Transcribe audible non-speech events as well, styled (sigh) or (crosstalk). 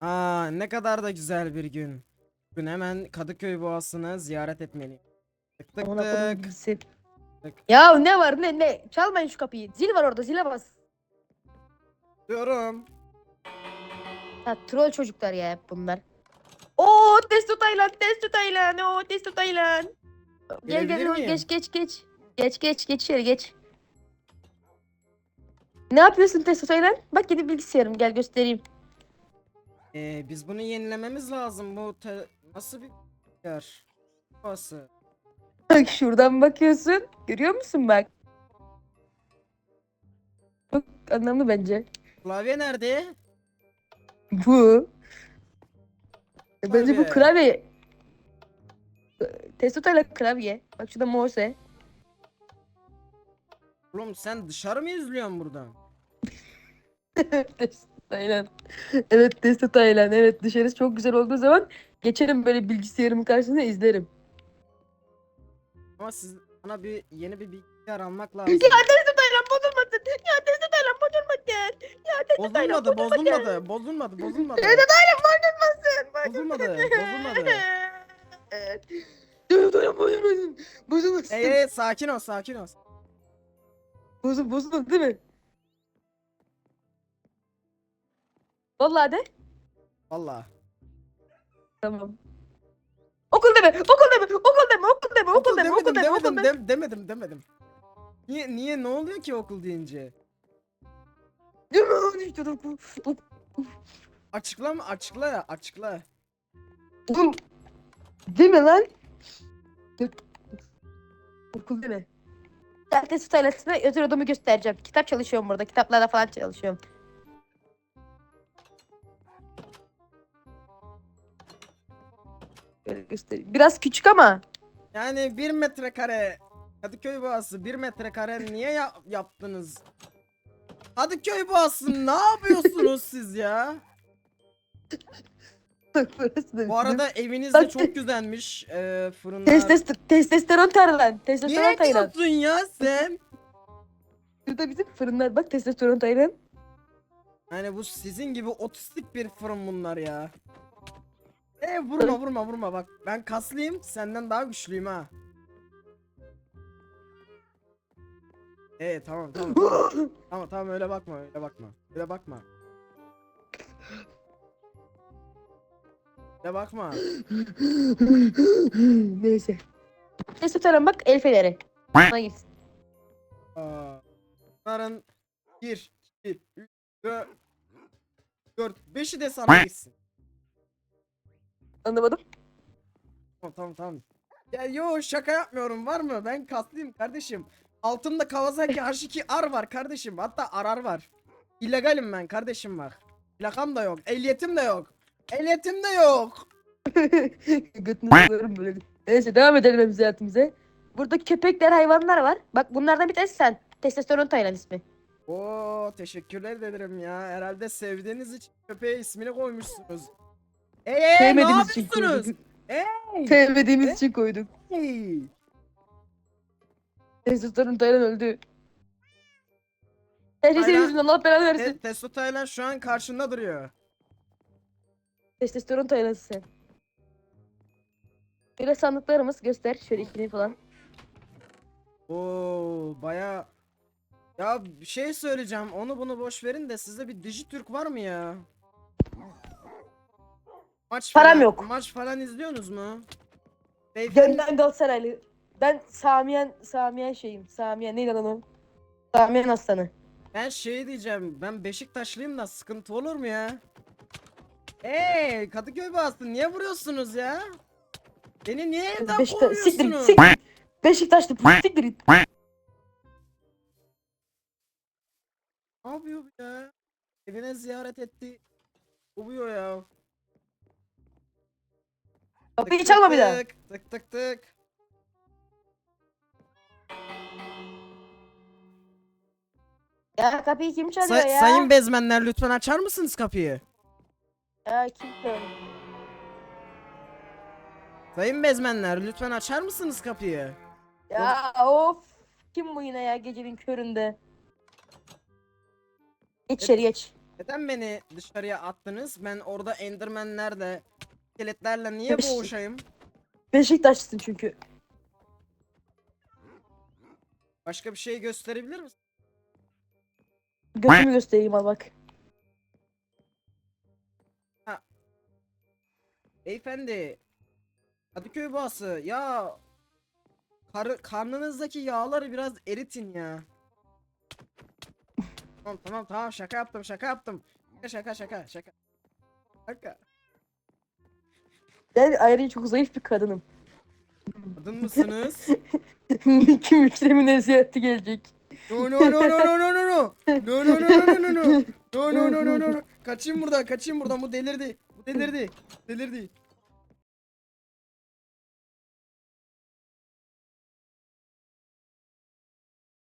Aa ne kadar da güzel bir gün. Bugün hemen Kadıköy Boğazı'nı ziyaret etmeliyim. Tık tık Ona tık. Ya ne var ne ne? Çalmayın şu kapıyı. Zil var orada zile bas. Diyorum. Ya troll çocuklar ya hep bunlar. Oo testo Taylan testo Taylan o testo Taylan. Gel Gelebilir gel miyim? geç geç geç. Geç geç geç içeri geç. Ne yapıyorsun testo Taylan? Bak yeni bilgisayarım gel göstereyim. Ee, biz bunu yenilememiz lazım. Bu nasıl bir yer? Boğazı. Bak şuradan bakıyorsun. Görüyor musun bak? Çok anlamlı bence. Klavye nerede? Bu. E, Bence bu Klavye. klavye. Testo Taylan klavye. Bak şurada Morse. Oğlum sen dışarı mı izliyorsun buradan? (laughs) Taylan. Evet Testo Taylan. Evet dışarısı çok güzel olduğu zaman geçerim böyle bilgisayarımın karşısına izlerim. Ama siz bana bir yeni bir bilgisayar almak lazım. Ya Testo Taylan bozulmasın. Ya Testo Taylan bozulmasın. Ya Testo Taylan Bozulmadı, bozulmasın. bozulmadı, bozulmadı, (laughs) bozulmadı. Testo Taylan bozulmasın. Bozulmadı, bozulmadı. Testo Taylan bozulmasın. Bozulmasın. Ey ey sakin ol, sakin ol. Bozul bozulmadı değil mi? Vallahi de. Valla. Tamam. Okul deme, okul deme, okul deme, okul deme, okul deme, okul demedim, deme, okul demedim, deme. dem- demedim, demedim. Niye, niye, ne oluyor ki okul deyince? Açıkla mı? Açıkla ya, açıkla. Okul. Değil mi lan? Okul deme. Herkes stylesine özel odamı göstereceğim. Kitap çalışıyorum burada. Kitaplarla falan çalışıyorum. Böyle göstereyim. Biraz küçük ama. Yani bir metrekare Kadıköy Boğazı bir metrekare niye ya- yaptınız? Kadıköy Boğazı ne yapıyorsunuz (laughs) siz ya? Burası da Bu arada eviniz de çok güzelmiş. Ee, fırınlar. Testes testosteron tarlan. Testosteron Niye taylan. diyorsun ya sen? Şurada bizim fırınlar bak testosteron taylan. Yani bu sizin gibi otistik bir fırın bunlar ya. E vurma vurma vurma bak ben kaslıyım senden daha güçlüyüm ha. E tamam tamam tamam tamam öyle bakma öyle bakma öyle bakma. Öyle bakma. Neyse. Testosteron bak el feneri. Bana gitsin. Aa, Bunların 1 2 3 4 4 5'i de sana gitsin. Anlamadım. Tamam tamam tamam. Ya yo şaka yapmıyorum var mı? Ben kaslıyım kardeşim. Altımda Kawasaki H2R var kardeşim. Hatta arar var. İllegalim ben kardeşim bak. Plakam da yok. Ehliyetim de yok. Ehliyetim de yok. (laughs) Götünü sıkıyorum böyle. Neyse devam edelim biz hayatımıza. Burada köpekler hayvanlar var. Bak bunlardan bir tanesi sen. Testosteron taylan ismi. Oo teşekkürler ederim ya. Herhalde sevdiğiniz için köpeğe ismini koymuşsunuz. Eee ne Sevmediğimiz için yapıyorsunuz? koyduk. Ey! Sevmediğimiz Ne? için koyduk. Hey! Testosteron taylan öldü. Her senin Taylan- yüzünden Allah belanı Te versin. Testo Taylan şu an karşında duruyor. Testosteron taylansın sen. Böyle sandıklarımız göster. Şöyle ikili falan. Oo baya ya bir şey söyleyeceğim. Onu bunu boş verin de sizde bir Dijitürk var mı ya? Maç Param falan, yok. Maç falan izliyorsunuz mu? Beyefendi, ben Galatasaraylı. Ben Samiyen, Samiyen şeyim. Samiyen neydi lan o? Samiyen aslanı. ben şey diyeceğim. Ben Beşiktaşlıyım da sıkıntı olur mu ya? Hey Kadıköy bastı. Niye vuruyorsunuz ya? Beni niye evden siktir git, kovuyorsunuz? siktir git. Beşiktaşlı, siktir git. Ne yapıyor ya? Evine ziyaret etti. Kovuyor ya. Kapıyı çalma bir daha. tık, Tık tık tık. Ya kapıyı kim çalıyor Say- ya? sayın bezmenler lütfen açar mısınız kapıyı? Ya kim çalıyor? Sayın bezmenler lütfen açar mısınız kapıyı? Ya of. Kim bu yine ya gecenin köründe? Geç içeri geç. Neden beni dışarıya attınız? Ben orada endermenlerle, iskeletlerle niye Beş- boğuşayım? Beşiktaşlısın çünkü. Başka bir şey gösterebilir misin? Götümü göstereyim al bak. Beyefendi. Kadıköy bağısı. Ya. Kar karnınızdaki yağları biraz eritin ya. tamam tamam tamam şaka yaptım şaka yaptım. Şaka şaka şaka şaka. Şaka. Ben ayrıca çok zayıf bir kadınım. Kadın mısınız? İki müşterimin ziyareti gelecek. No no no no no no no no. No no no no no no no. No no no no no no. Kaçayım buradan kaçayım buradan bu delirdi. Bu delirdi. Delirdi.